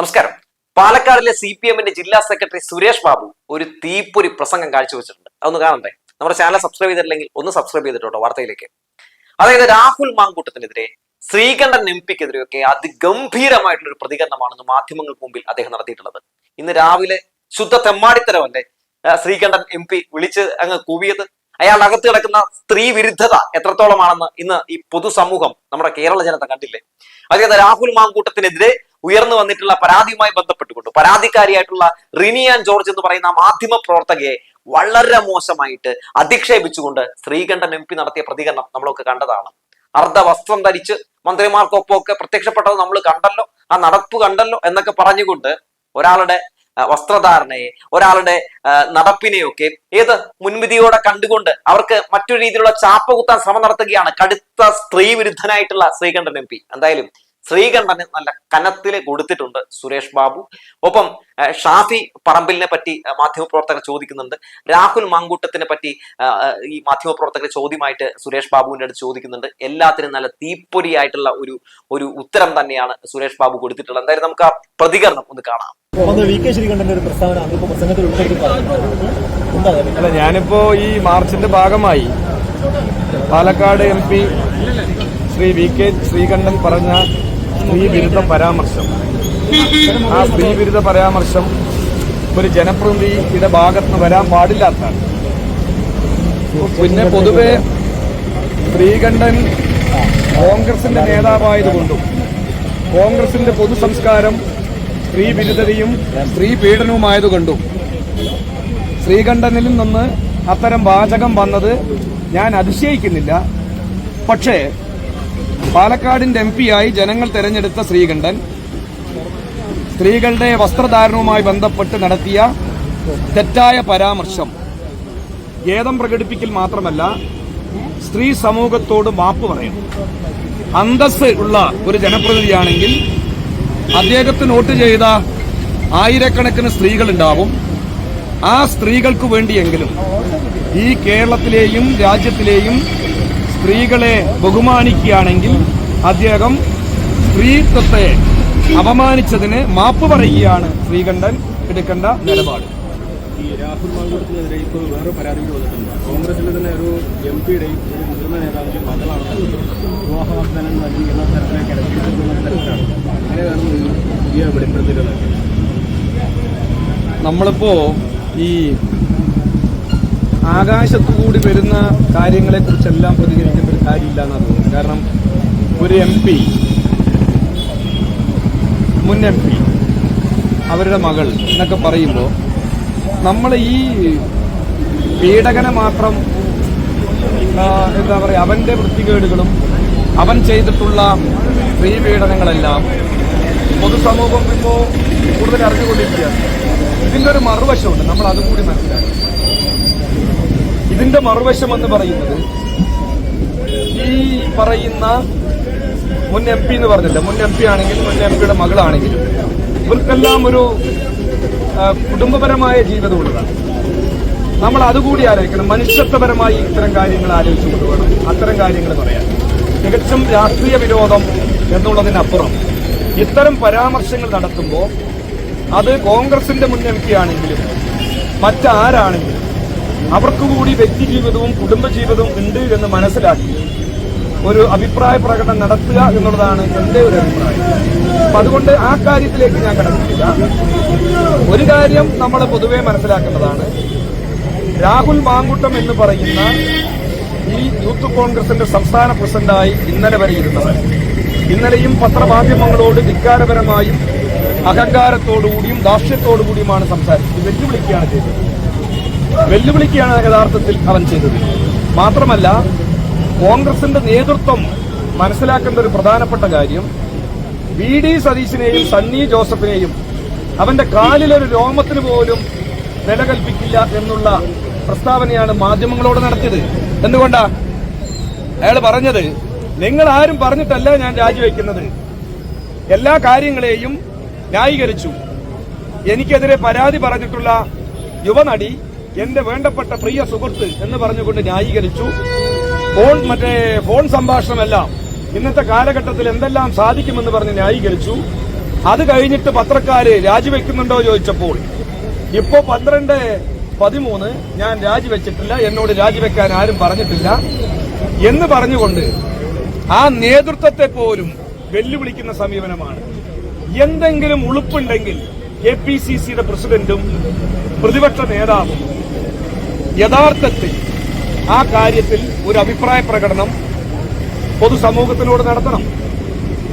നമസ്കാരം. പാലക്കാടിലെ C P എമ്മിന്റെ ജില്ലാ സെക്രട്ടറി സുരേഷ് ബാബു ഒരു തീപ്പൊരി പ്രസംഗം കാഴ്ചവെച്ചിട്ടുണ്ട്. അതൊന്ന് കാണണ്ടേ? നമ്മുടെ ചാനൽ സബ്സ്ക്രൈബ് ചെയ്തിട്ടില്ലെങ്കിൽ ഒന്ന് സബ്സ്ക്രൈബ് ചെയ്തിട്ടോ വാർത്തയിലേക്ക്. അതായത് രാഹുൽ മാങ്കൂട്ടത്തിനെതിരെ ശ്രീകണ്ഠൻ എം പിക്കെതിരെയൊക്കെ അതിഗംഭീരമായിട്ടുള്ള ഒരു പ്രതികരണമാണെന്ന് മാധ്യമങ്ങൾക്ക് മുമ്പിൽ അദ്ദേഹം നടത്തിയിട്ടുള്ളത്. ഇന്ന് രാവിലെ ശുദ്ധ തെമ്മാടിത്തരമല്ലേ ശ്രീകണ്ഠൻ എം പി വിളിച്ച് അങ്ങ് കൂവിയത്? അയാൾ അകത്ത് കിടക്കുന്ന സ്ത്രീ വിരുദ്ധത എത്രത്തോളമാണെന്ന് ഇന്ന് ഈ പൊതുസമൂഹം നമ്മുടെ കേരള ജനത കണ്ടില്ലേ? അതായത് രാഹുൽ മാങ്കൂട്ടത്തിനെതിരെ ഉയർന്നു വന്നിട്ടുള്ള പരാതിയുമായി ബന്ധപ്പെട്ടുകൊണ്ട് പരാതിക്കാരിയായിട്ടുള്ള റിനിയൻ ജോർജ് എന്ന് പറയുന്ന മാധ്യമ പ്രവർത്തകയെ വളരെ മോശമായിട്ട് അധിക്ഷേപിച്ചുകൊണ്ട് ശ്രീകണ്ഠൻ എം പി നടത്തിയ പ്രതികരണം നമ്മളൊക്കെ കണ്ടതാണ്. അർദ്ധ വസ്ത്രം ധരിച്ച് മന്ത്രിമാർക്കൊപ്പമൊക്കെ പ്രത്യക്ഷപ്പെട്ടത് നമ്മൾ കണ്ടല്ലോ ആ നടപ്പ് കണ്ടല്ലോ എന്നൊക്കെ പറഞ്ഞുകൊണ്ട് ഒരാളുടെ വസ്ത്രധാരണയെ ഒരാളുടെ നടപ്പിനെയൊക്കെ ഏത് മുൻവിധിയോടെ കണ്ടുകൊണ്ട് അവർക്ക് മറ്റൊരു രീതിയിലുള്ള ചാപ്പ കുത്താൻ ശ്രമം നടത്തുകയാണ് കടുത്ത സ്ത്രീ വിരുദ്ധനായിട്ടുള്ള ശ്രീകണ്ഠൻ എം പി. എന്തായാലും ശ്രീകണ്ഠന് നല്ല കനത്തിൽ കൊടുത്തിട്ടുണ്ട് സുരേഷ് ബാബു. ഒപ്പം ഷാഫി പറമ്പിലിനെ പറ്റി മാധ്യമപ്രവർത്തകർ ചോദിക്കുന്നുണ്ട്. രാഹുൽ മാങ്കൂട്ടത്തിനെ പറ്റി ഈ മാധ്യമപ്രവർത്തകർ ചോദ്യമായിട്ട് സുരേഷ് ബാബുവിന്റെ അടുത്ത് ചോദിക്കുന്നുണ്ട്. എല്ലാത്തിനും നല്ല തീപ്പൊരിയായിട്ടുള്ള ഒരു ഒരു ഉത്തരം തന്നെയാണ് സുരേഷ് ബാബു കൊടുത്തിട്ടുള്ളത്. എന്തായാലും നമുക്ക് ആ പ്രതികരണം ഒന്ന് കാണാം. വി കെ ശ്രീകണ്ഠന്റെ ഒരു പ്രസ്താവന പ്രസംഗത്തിൽ ഉൾപ്പെടുത്തി? അല്ല ഞാനിപ്പോ ഈ മാർച്ചിന്റെ ഭാഗമായി Palakkad M P Shri V K Sreekandan പറഞ്ഞ സ്ത്രീ വിരുദ്ധ പരാമർശം. ആ സ്ത്രീ വിരുദ്ധ പരാമർശം ഒരു ജനപ്രതിനിധിയുടെ ഭാഗത്ത് നിന്ന് വരാൻ പാടില്ലാത്തതാണ്. പിന്നെ പൊതുവെ ശ്രീകണ്ഠൻ കോൺഗ്രസിന്റെ നേതാവായതുകൊണ്ടും കോൺഗ്രസിന്റെ പൊതു സംസ്കാരം സ്ത്രീ വിരുദ്ധതയും സ്ത്രീ പീഡനവുമായതുകൊണ്ടും ശ്രീകണ്ഠനിൽ നിന്ന് അത്തരം വാചകം വന്നത് ഞാൻ അതിശയിക്കുന്നില്ല. പക്ഷേ പാലക്കാടിന്റെ എം പിയായി ജനങ്ങൾ തെരഞ്ഞെടുത്ത ശ്രീകണ്ഠൻ സ്ത്രീകളുടെ വസ്ത്രധാരണവുമായി ബന്ധപ്പെട്ട് നടത്തിയ തെറ്റായ പരാമർശം. ഖേദം പ്രകടിപ്പിക്കൽ മാത്രമല്ല സ്ത്രീ സമൂഹത്തോട് മാപ്പ് പറയണം അന്തസ് ഉള്ള ഒരു ജനപ്രതിനിധിയാണെങ്കിൽ അദ്ദേഹത്തിന് വോട്ട് ചെയ്ത ആയിരക്കണക്കിന് സ്ത്രീകളുണ്ടാവും. ആ സ്ത്രീകൾക്ക് വേണ്ടിയെങ്കിലും ഈ കേരളത്തിലെയും രാജ്യത്തിലെയും സ്ത്രീകളെ ബഹുമാനിക്കുകയാണെങ്കിൽ അദ്ദേഹം സ്ത്രീത്വത്തെ അപമാനിച്ചതിന് മാപ്പ് പറയുകയാണ് ശ്രീകണ്ഠൻ എടുക്കേണ്ട നിലപാട്. ഈ രാഹുൽ മാങ്കൂട്ടത്തിനെതിരെ ഇപ്പോൾ വേറെ പരാതികൾ വന്നിട്ടുണ്ട്. കോൺഗ്രസിലെ തന്നെ ഒരു എം പിയുടെയും ഒരു മുതിർന്ന നേതാവിന്റെയും മകളാണ് വിവാഹ വാഗ്ദാനം നൽകി എന്ന തരത്തിലേക്ക് ഇടപെടുന്ന തരത്തിലാണ് അങ്ങനെയാണ് ഈ പുതിയ വെളിപ്പെടുത്തലുകൾ നമ്മളിപ്പോ ഈ ആകാശത്തു കൂടി വരുന്ന കാര്യങ്ങളെ കുറിച്ചെല്ലാം പ്രതികരിക്കേണ്ട ഒരു കാര്യമില്ല എന്നാണ് തോന്നുന്നത്. കാരണം ഒരു എം പി മുൻ എം പി അവരുടെ മകൾ എന്നൊക്കെ പറയുമ്പോൾ നമ്മൾ ഈ പീഡകനെ മാത്രം എന്താ പറയുക അവന്റെ വൃത്തികേടുകളും അവൻ ചെയ്തിട്ടുള്ള സ്ത്രീ പീഡനങ്ങളെല്ലാം പൊതുസമൂഹം ഇപ്പോൾ കൂടുതൽ അറിഞ്ഞുകൊണ്ടിരിക്കുകയാണ്. ഇതിന്റെ ഒരു മറുവശമുണ്ട്. നമ്മൾ അതും കൂടി മനസ്സിലാക്കി ഇതിന്റെ മറുവശം എന്ന് പറയുന്നത് ഈ പറയുന്ന മുൻ എം പി എന്ന് പറഞ്ഞില്ല. മുൻ എം പി ആണെങ്കിൽ മുൻ എം പിയുടെ മകളാണെങ്കിൽ ഇവർക്കെല്ലാം ഒരു കുടുംബപരമായ ജീവിതമുള്ളതാണ്. നമ്മൾ അതുകൂടി ആലോചിക്കണം. മനുഷ്യത്വപരമായി ഇത്തരം കാര്യങ്ങൾ ആലോചിച്ചുകൊണ്ട് വേണം അത്തരം കാര്യങ്ങൾ പറയാൻ. തികച്ചും രാഷ്ട്രീയ വിരോധം എന്നുള്ളതിനപ്പുറം ഇത്തരം പരാമർശങ്ങൾ നടത്തുമ്പോൾ അത് കോൺഗ്രസിന്റെ മുൻ എം പി ആണെങ്കിലും മറ്റാരാണെങ്കിലും അവർക്ക് കൂടി വ്യക്തി ജീവിതവും കുടുംബജീവിതവും ഉണ്ട് എന്ന് മനസ്സിലാക്കി ഒരു അഭിപ്രായ പ്രകടനം നടത്തുക എന്നുള്ളതാണ് എന്റെ ഒരു അഭിപ്രായം. അപ്പൊ അതുകൊണ്ട് ആ കാര്യത്തിലേക്ക് ഞാൻ കടക്കുന്നില്ല. ഒരു കാര്യം നമ്മൾ പൊതുവെ മനസ്സിലാക്കേണ്ടതാണ് രാഹുൽ മാങ്കുട്ടം എന്ന് പറയുന്ന ഈ യൂത്ത് കോൺഗ്രസിന്റെ സംസ്ഥാന പ്രസിഡന്റായി ഇന്നലെ വരെ ഇരുന്നവർ ഇന്നലെയും പത്രമാധ്യമങ്ങളോട് ധിക്കാരപരമായും അഹങ്കാരത്തോടുകൂടിയും ദാക്ഷ്യത്തോടുകൂടിയുമാണ് സംസാരിച്ചത്. വെല്ലുവിളിക്കുകയാണ് ചെയ്തത്. വെല്ലുവിളിക്കുകയാണ് യഥാർത്ഥത്തിൽ അവൻ ചെയ്തത്. മാത്രമല്ല കോൺഗ്രസിന്റെ നേതൃത്വം മനസ്സിലാക്കേണ്ട ഒരു പ്രധാനപ്പെട്ട കാര്യം വി ഡി സതീശിനെയും സണ്ണി ജോസഫിനെയും അവന്റെ കാലിലൊരു രോമത്തിന് പോലും നിലകൽപ്പിക്കില്ല എന്നുള്ള പ്രസ്താവനയാണ് മാധ്യമങ്ങളോട് നടത്തിയത്. എന്തുകൊണ്ടാ? അയാൾ പറഞ്ഞത് നിങ്ങൾ ആരും പറഞ്ഞിട്ടല്ല ഞാൻ രാജിവെക്കുന്നത്. എല്ലാ കാര്യങ്ങളെയും ന്യായീകരിച്ചു. എനിക്കെതിരെ പരാതി പറഞ്ഞിട്ടുള്ള യുവനടി എന്റെ വേണ്ടപ്പെട്ട പ്രിയ സുഹൃത്ത് എന്ന് പറഞ്ഞുകൊണ്ട് ന്യായീകരിച്ചു. ഫോൺ മറ്റേ ഫോൺ സംഭാഷണമെല്ലാം ഇന്നത്തെ കാലഘട്ടത്തിൽ എന്തെല്ലാം സാധിക്കുമെന്ന് പറഞ്ഞ് ന്യായീകരിച്ചു. അത് കഴിഞ്ഞിട്ട് പത്രക്കാര് രാജിവെക്കുന്നുണ്ടോ ചോദിച്ചപ്പോൾ ഇപ്പോ പന്ത്രണ്ട് പതിമൂന്ന് ഞാൻ രാജിവെച്ചിട്ടില്ല എന്നോട് രാജിവെക്കാൻ ആരും പറഞ്ഞിട്ടില്ല. എന്ന് പറഞ്ഞുകൊണ്ട് ആ നേതൃത്വത്തെ പോലും വെല്ലുവിളിക്കുന്ന സമീപനമാണ്. എന്തെങ്കിലും ഉളുപ്പുണ്ടെങ്കിൽ കെ പി സി സിയുടെ പ്രസിഡന്റും പ്രതിപക്ഷ നേതാവും യഥാർത്ഥത്തിൽ ആ കാര്യത്തിൽ ഒരു അഭിപ്രായ പ്രകടനം പൊതുസമൂഹത്തിനോട് നടത്തണം.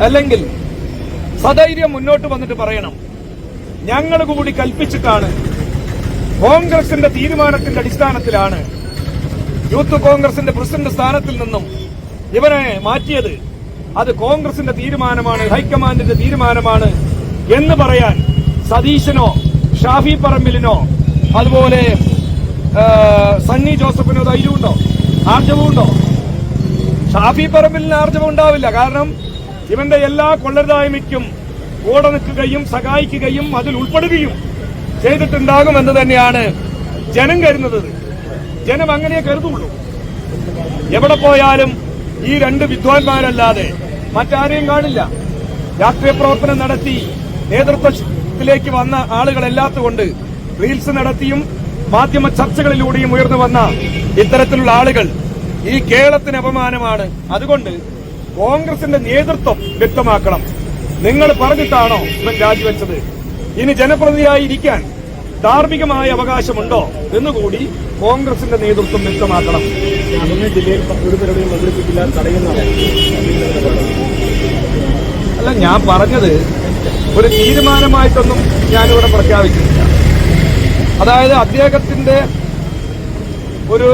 അല്ലെങ്കിൽ സധൈര്യം മുന്നോട്ട് വന്നിട്ട് പറയണം. ഞങ്ങൾ കൂടി കൽപ്പിച്ചിട്ടാണ് കോൺഗ്രസിന്റെ തീരുമാനത്തിന്റെ അടിസ്ഥാനത്തിലാണ് യൂത്ത് കോൺഗ്രസിന്റെ പ്രസിഡന്റ് സ്ഥാനത്തിൽ നിന്നും ഇവനെ മാറ്റിയത്. അത് കോൺഗ്രസിന്റെ തീരുമാനമാണ് ഹൈക്കമാൻഡിന്റെ തീരുമാനമാണ് എന്ന് പറയാൻ സതീശനോ ഷാഫി പറമ്പിലിനോ അതുപോലെ സണ്ണി ജോസഫിനോ ധൈര്യമുണ്ടോ? ആർജവുമുണ്ടോ? ഷാഫി പറമ്പിലിന് ആർജവം ഉണ്ടാവില്ല. കാരണം ഇവന്റെ എല്ലാ കൊള്ളരുതായ്മയ്ക്കും കൂടെ നിൽക്കുകയും സഹായിക്കുകയും അതിൽ ഉൾപ്പെടുകയും ചെയ്തിട്ടുണ്ടാകുമെന്ന് തന്നെയാണ് ജനം കരുതുന്നത്. ജനം അങ്ങനെ കരുതുള്ളൂ. എവിടെ പോയാലും ഈ രണ്ട് വിദ്വാൻമാരല്ലാതെ മറ്റാരെയും കാണില്ല. രാഷ്ട്രീയ പ്രവർത്തനം നടത്തി നേതൃത്വത്തിലേക്ക് വന്ന ആളുകളല്ലാത്തുകൊണ്ട് റീൽസ് നടത്തിയും മാധ്യമ ചർച്ചകളിലൂടെയും ഉയർന്നു വന്ന ഇത്തരത്തിലുള്ള ആളുകൾ ഈ കേരളത്തിന് അപമാനമാണ്. അതുകൊണ്ട് കോൺഗ്രസിന്റെ നേതൃത്വം വ്യക്തമാക്കണം. നിങ്ങൾ പറഞ്ഞിട്ടാണോ ഇവൻ രാജിവെച്ചത്? ഇനി ജനപ്രതിനിധിയായി ഇരിക്കാൻ ധാർമ്മികമായ അവകാശമുണ്ടോ എന്നുകൂടി കോൺഗ്രസിന്റെ നേതൃത്വം വ്യക്തമാക്കണം. അല്ല ഞാൻ പറഞ്ഞത് ഒരു തീരുമാനമായിട്ടൊന്നും ഞാനിവിടെ പ്രഖ്യാപിക്കുന്നില്ല. അതായത് അദ്ദേഹത്തിന്റെ ഒരു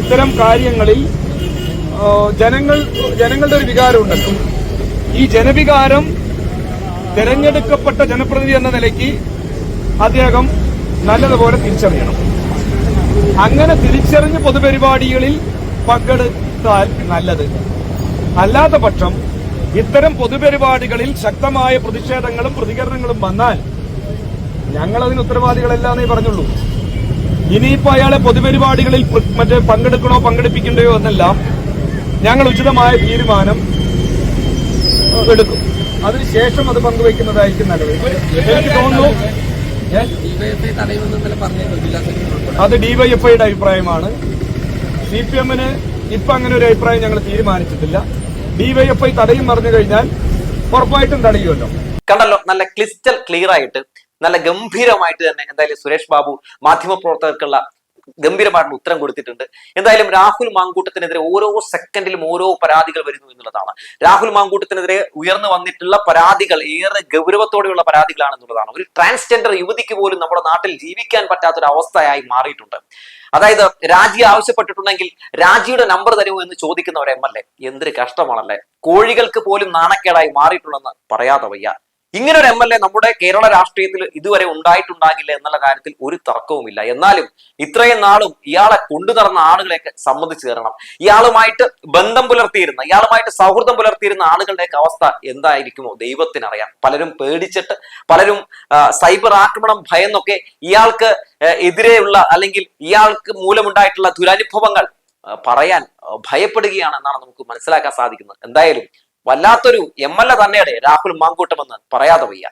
ഇത്തരം കാര്യങ്ങളിൽ ജനങ്ങൾ ജനങ്ങളുടെ ഒരു വികാരമുണ്ടല്ലോ ഈ ജനവികാരം തെരഞ്ഞെടുക്കപ്പെട്ട ജനപ്രതിനിധി എന്ന നിലയ്ക്ക് അദ്ദേഹം നല്ലതുപോലെ തിരിച്ചറിയണം. അങ്ങനെ തിരിച്ചറിഞ്ഞ് പൊതുപരിപാടികളിൽ പങ്കെടുത്താൽ നല്ലത്. അല്ലാത്ത പക്ഷം ഇത്തരം പൊതുപരിപാടികളിൽ ശക്തമായ പ്രതിഷേധങ്ങളും പ്രതികരണങ്ങളും വന്നാൽ ഞങ്ങൾ അതിന് ഉത്തരവാദികളല്ലാന്നേ പറഞ്ഞുള്ളൂ. ഇനിയിപ്പോ അയാളെ പൊതുപരിപാടികളിൽ പ്ര- മറ്റേ പങ്കെടുക്കണോ പങ്കെടുപ്പിക്കണ്ടയോ എന്നെല്ലാം ഞങ്ങൾ ഉചിതമായ തീരുമാനം എടുക്കും. അതിനുശേഷം അത് പങ്കുവയ്ക്കുന്നതായിരിക്കും നല്ലത്. എനിക്ക് തോന്നുന്നു? അത് ഡിവൈഎഫ്ഐയുടെ അഭിപ്രായമാണ്. സി പി എമ്മിന് ഇപ്പൊ അങ്ങനെ ഒരു അഭിപ്രായം ഞങ്ങൾ തീരുമാനിച്ചിട്ടില്ല. ഡിവൈഎഫ്ഐ തടയും പറഞ്ഞു കഴിഞ്ഞാൽ ഉറപ്പായിട്ടും തടയുമല്ലോ. കണ്ടല്ലോ നല്ല ക്ലിസ്റ്റൽ ക്ലിയർ ആയിട്ട് നല്ല ഗംഭീരമായിട്ട് തന്നെ എന്തായാലും സുരേഷ് ബാബു മാധ്യമപ്രവർത്തകർക്കുള്ള ഗംഭീരമായിട്ടുള്ള ഉത്തരം കൊടുത്തിട്ടുണ്ട്. എന്തായാലും രാഹുൽ മാങ്കൂട്ടത്തിനെതിരെ ഓരോ സെക്കൻഡിലും ഓരോ പരാതികൾ വരുന്നു എന്നുള്ളതാണ്. രാഹുൽ മാങ്കൂട്ടത്തിനെതിരെ ഉയർന്നു വന്നിട്ടുള്ള പരാതികൾ ഏറെ ഗൗരവത്തോടെയുള്ള പരാതികളാണെന്നുള്ളതാണ് ഒരു ട്രാൻസ്ജെൻഡർ യുവതിക്ക് പോലും നമ്മുടെ നാട്ടിൽ ജീവിക്കാൻ പറ്റാത്തൊരു അവസ്ഥയായി മാറിയിട്ടുണ്ട്. അതായത് രാജി ആവശ്യപ്പെട്ടിട്ടുണ്ടെങ്കിൽ രാജിയുടെ നമ്പർ തരുമോ എന്ന് ചോദിക്കുന്ന ഒരു എം എൽ എ എന്തൊരു കഷ്ടമാണല്ലേ? കോഴികൾക്ക് പോലും നാണക്കേടായി മാറിയിട്ടുണ്ടെന്ന് പറയാതെ വയ്യ. ഇങ്ങനെ ഒരു എം എൽ എ നമ്മുടെ കേരള രാഷ്ട്രീയത്തിൽ ഇതുവരെ ഉണ്ടായിട്ടുണ്ടാകില്ല എന്നുള്ള കാര്യത്തിൽ ഒരു തർക്കവുമില്ല. എന്നാലും ഇത്രയും നാളും ഇയാളെ കൊണ്ടു നടന്ന ആളുകളെയൊക്കെ സംബന്ധിച്ചു തരണം. ഇയാളുമായിട്ട് ബന്ധം പുലർത്തിയിരുന്ന ഇയാളുമായിട്ട് സൗഹൃദം പുലർത്തിയിരുന്ന ആളുകളുടെയൊക്കെ അവസ്ഥ എന്തായിരിക്കുമോ? ദൈവത്തിനറിയാം. പലരും പേടിച്ചിട്ട് പലരും സൈബർ ആക്രമണം ഭയന്നൊക്കെ ഇയാൾക്ക് എതിരെയുള്ള അല്ലെങ്കിൽ ഇയാൾക്ക് മൂലമുണ്ടായിട്ടുള്ള ദുരനുഭവങ്ങൾ പറയാൻ ഭയപ്പെടുകയാണ് എന്നാണ് നമുക്ക് മനസ്സിലാക്കാൻ സാധിക്കുന്നത്. എന്തായാലും വല്ലാത്തൊരു എം എൽ എ തന്നെയാണ് രാഹുൽ മാങ്കൂട്ടമെന്ന് പറയാതെ വയ്യ.